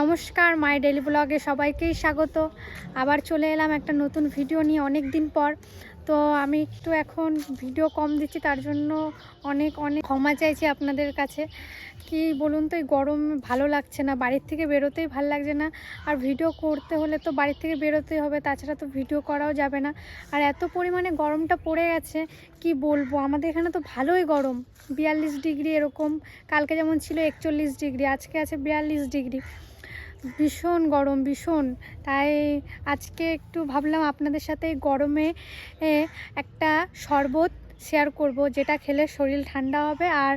নমস্কার, মাই ডেলি ব্লগে সবাইকেই স্বাগত। আবার চলে এলাম একটা নতুন ভিডিও নিয়ে অনেক দিন পর। তো আমি একটু এখন ভিডিও কম দিচ্ছি, তার জন্য অনেক অনেক ক্ষমা চাইছি আপনাদের কাছে। কি বলুন তো, এই গরম ভালো লাগছে না, বাড়ির থেকে বেরোতেই ভালো লাগছে না। আর ভিডিও করতে হলে তো বাড়ির থেকে বেরোতেই হবে, তাছাড়া তো ভিডিও করাও যাবে না। আর এত পরিমাণে গরমটা পড়ে গেছে, কি বলব? আমাদের এখানে তো ভালোই গরম, বিয়াল্লিশ ডিগ্রি এরকম। কালকে যেমন ছিল একচল্লিশ ডিগ্রি, আজকে আছে বিয়াল্লিশ ডিগ্রি। ভীষণ গরম, ভীষণ। তাই আজকে একটু ভাবলাম আপনাদের সাথে গরমে একটা শরবত শেয়ার করব, যেটা খেলে শরীর ঠান্ডা হবে আর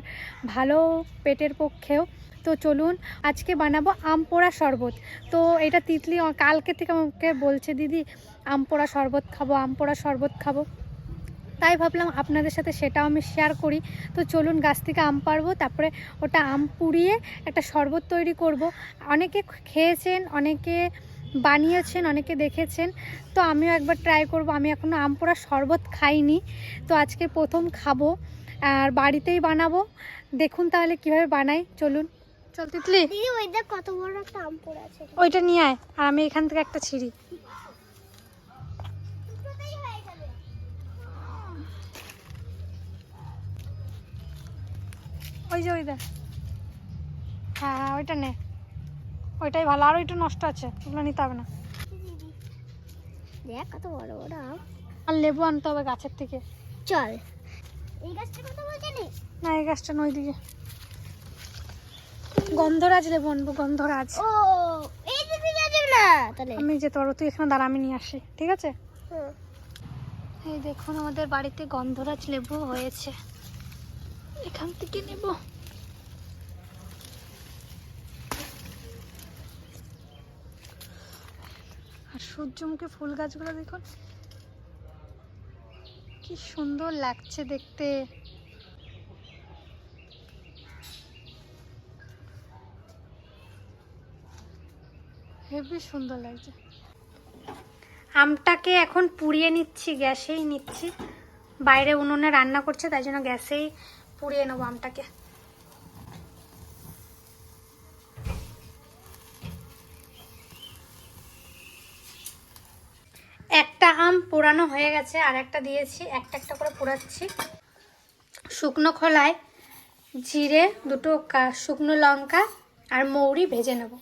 ভালো পেটের পক্ষেও। তো চলুন, আজকে বানাবো আম পোড়া শরবত। তো এটা তিতলি, কালকে থেকে আমাকে বলছে, দিদি আম পোড়া শরবত খাব আম পোড়া শরবত খাব। তাই ভাবলাম আপনাদের সাথে সেটাও আমি শেয়ার করি। তো চলুন গাছ থেকে আম পারব তারপরে ওটা আম পুড়িয়ে একটা শরবত তৈরি করব। অনেকে খেয়েছেন অনেকে বানিয়েছেন অনেকে দেখেছেন তো আমিও একবার ট্রাই করব। আমি এখনও আম পোড়া শরবত খাইনি তো আজকে প্রথম খাব আর বাড়িতেই বানাবো। দেখুন তাহলে কীভাবে বানাই চলুন। চল তিতলি। দিদি ওই দেখ কত বড় একটা আম পড়ে আছে। ওইটা নিয়ে আয় আর আমি এখান থেকে একটা ছিঁড়ি। ওই যে ওই দেখ। হ্যাঁ হ্যাঁ ওইটা নে। ওইটাই ভালো। আর ওইটা নষ্ট আছে ওগুলো নিতে হবে না। দেখ কত বড় বড় আম আর লেবু আনতে হবে গাছের থেকে। চল। এই গাছটার কথা নেই না এই গাছটা নই দিকে গন্ধরাজ লেবু আনব গন্ধরাজ। ও এই দিদি যাবে না? তাহলে। আমি যেতে পারব তুই এখানে দাঁড়া আমি নিয়ে আসি ঠিক আছে। এই দেখুন আমাদের বাড়িতে গন্ধরাজ লেবু হয়েছে। এখান থেকে নেব। আর সূর্যমুখী ফুল গাছগুলো দেখুন। কি সুন্দর লাগছে দেখতে। হেবি সুন্দর লাগছে। আমটাকে এখন পুড়িয়ে নিচ্ছি, গ্যাসেই নিচ্ছি। বাইরে উনুনে রান্না করছে, তাই জন্য গ্যাসেই পুড়িয়ে নেব আমটাকে। একটা আম পোড়ানো হয়ে গেছে, আর একটা দিয়েছি, একটা একটা করে পোড়াচ্ছি। শুকনো খোলায় জিরে, দুটো শুকনো লঙ্কা আর মৌরি ভেজে নেব।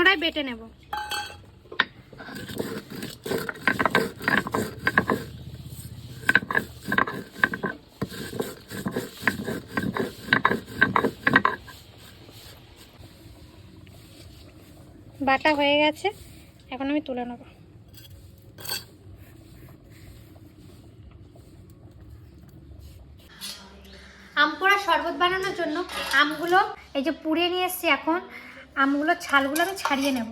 শিলনোড়ায় বেটে নেব। বাটা হয়ে গেছে, এখন আমি তুলে নেব। আম পোড়া শরবত বানানোর জন্য আমগুলো এই যে পুড়ে নিয়ে এসেছি এখন আমগুলো ছালগুলো আমি ছাড়িয়ে নেব।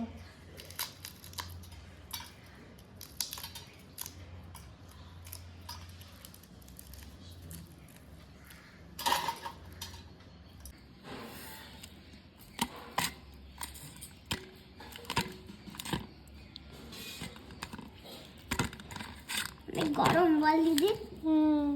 গরম বল দিদি হুম।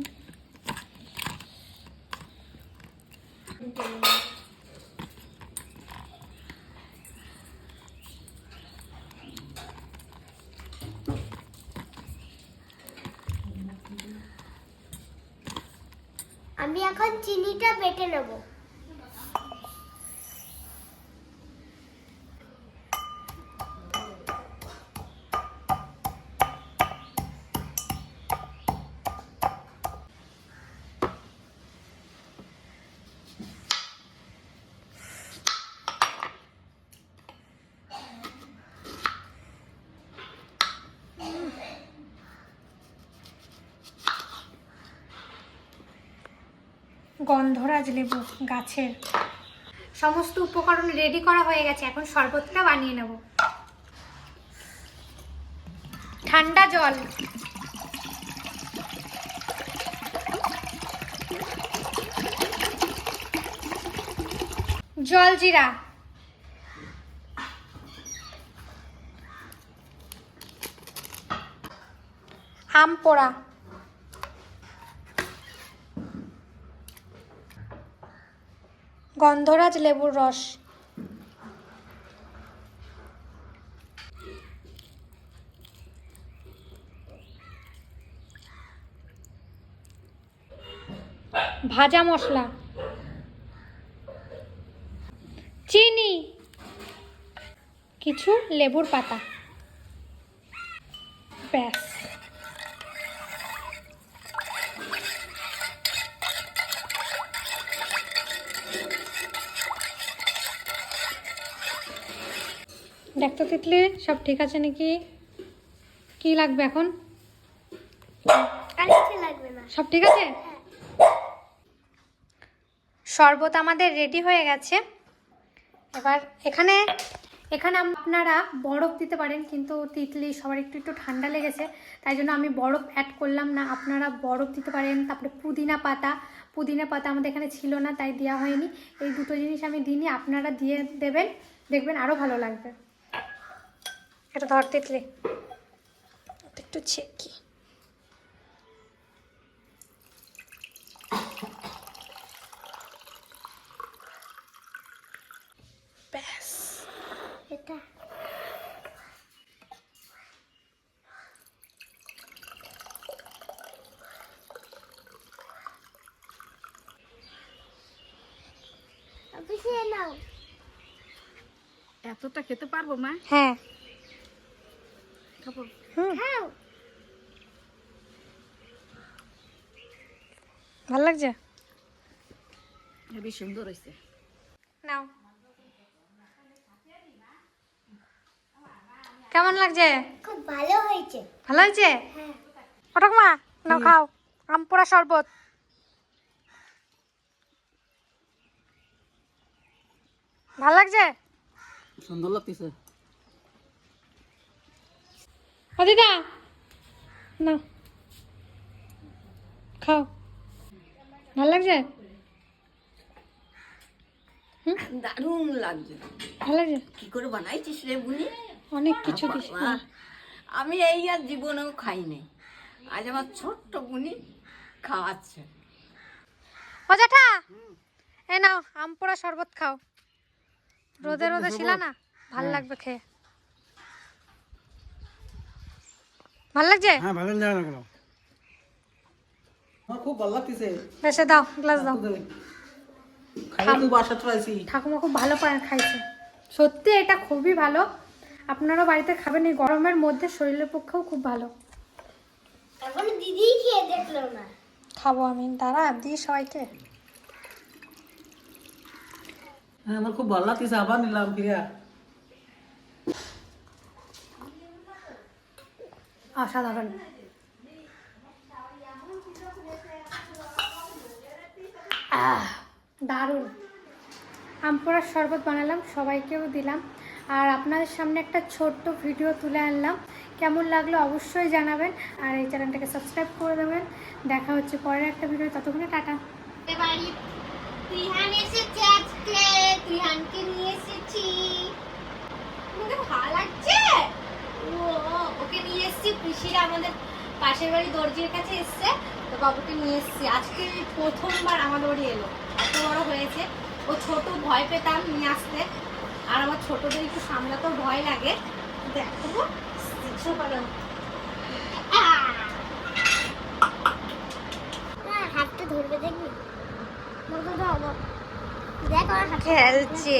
আমি এখন চিনিটা বেটে নেব। গন্ধরাজ লেবু গাছের। সমস্ত উপকরণ রেডি করা হয়ে গেছে। এখন শরবতটা বানিয়ে নেব। ঠান্ডা জল। জলজিরা আম পোড়া। গন্ধরাজ লেবুর রস। ভাজা মশলা। চিনি। কিছু লেবুর পাতা। ব্যাস। দেখতো তিতলি সব ঠিক আছে নাকি? কি লাগবে এখন? লাগবে না। সব ঠিক আছে? শরবত আমাদের রেডি হয়ে গেছে। এবার এখানে এখানে আপনারা বরফ দিতে পারেন কিন্তু তিতলি সবার একটু একটু ঠান্ডা লেগেছে তাই জন্য আমি বরফ অ্যাড করলাম না। আপনারা বরফ দিতে পারেন তারপরে পুদিনা পাতা। পুদিনা পাতা আমাদের এখানে ছিল না তাই দেওয়া হয়নি। এই দুটো জিনিস আমি দিইনি আপনারা দিয়ে দেবেন দেখবেন আরও ভালো লাগবে। এটা ধর তিতলি একটু ছেকি। ব্যাস। এটা। এতটা খেতে পারব মা? হ্যাঁ। ভালো লাগছে? হেবি সুন্দর হয়েছে। নাও। কেমন লাগছে? খুব ভালো হয়েছে। ভালো হয়েছে? হ্যাঁ। ওটক মা নাও খাও। আম পোড়া শরবত। ভালো লাগছে? সুন্দর লাগতেছে। দিদা নাও। খাও। ভালো লাগছে? দারুণ লাগছে। ভালো লাগছে? কি করে বানাইছিস রে বুনি? অনেক কিছু দিস। আমি এই আর জীবনেও খাইনি। আজ আমার ছোট্ট বুনি খাওয়াচ্ছে। ও জ্যাঠা এই নাও আম পোড়া শরবত খাও। রোদে রোদে ছিল না? ভালো লাগবে খেয়ে। ভালো লাগছে? হ্যাঁ ভালো লাগে না আমার খুব ভালো লাগতেছে। বেশে দাও গ্লাস দাও। ঠাকুমা খুব ভালো পায় খাইছে। সত্যি এটা খুবই ভালো। আপনারাও বাড়িতে খাবেন এই গরমের মধ্যে শরীরের পক্ষেও খুব ভালো। এখন দিদি খেয়ে দেখল না। খাব আমি। দাঁড়া দিই সবাইকে। হ্যাঁ আমার খুব ভালো লাগতেছে আবার নিলাম ফিরিয়া অসাধারণ। দারুণ। আমপোড়ার শরবত বানালাম, সবাইকেও দিলাম। আর আপনাদের সামনে একটা ছোট্ট ভিডিও তুলে আনলাম। কেমন লাগল অবশ্যই জানাবেন। আর এই চ্যানেলটাকে সাবস্ক্রাইব করে দেবেন। দেখা হচ্ছে পরের একটা ভিডিও, ততক্ষণে টাটা। আজকে। নিয়ে এসেছি। ভালো লাগছে? ওকে নিয়ে এসেছি। পিসিরা আমাদের পাশের বাড়ি দর্জির কাছে এসছে। তো বাবুকে নিয়ে এসেছি। আজকে প্রথমবার আমাদের বাড়ি এলো। এত বড় হয়েছে। ও ছোট ভয় পেতাম নিয়ে আসতে। আর আমার ছোটদের একটু সামলাতেও ভয় লাগে। দেখো দেখছ পারো হাতটা ধরবে দেখবি? খেলছে।